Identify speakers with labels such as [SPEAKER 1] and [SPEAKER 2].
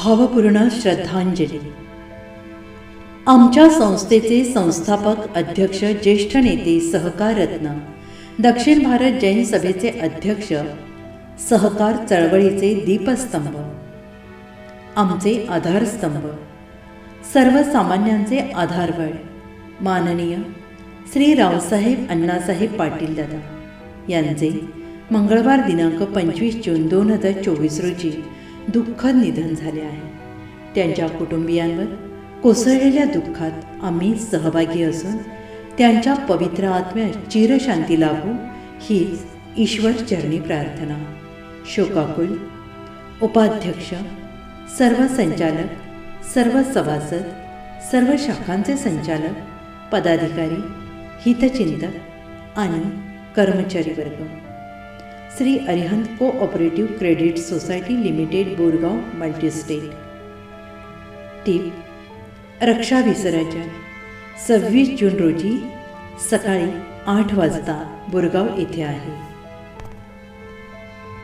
[SPEAKER 1] भावपूर्ण श्रद्धांजली. आमच्या संस्थेचे संस्थापक अध्यक्ष ज्येष्ठ नेते सहकार रत्न दक्षिण भारत जैन सभेचे अध्यक्ष सहकार चळवळीचे दीपस्तंभ आमचे आधारस्तंभ सर्वसामान्यांचे आधारवळ माननीय श्री रावसाहेब अण्णासाहेब पाटील दादा यांचे मंगळवार दिनांक पंचवीस जून दोन हजार चोवीस रोजी दुःखद निधन झाले आहे. त्यांच्या कुटुंबियांवर कोसळलेल्या दुःखात आम्ही सहभागी असून त्यांच्या पवित्र आत्म्यास चिरशांती लाभो हीच ईश्वर चरणी प्रार्थना. शोकाकुल उपाध्यक्ष सर्व संचालक सर्व सभासद सर्व शाखांचे संचालक पदाधिकारी हितचिंतक आणि कर्मचारी वर्ग Shri Arihant cooperative credit society limited Borgaon multistate. टीप रक्षा विसर्जन सव्वीस जून रोजी सकाळी आठ वाजता बोरगाव येथे आहे.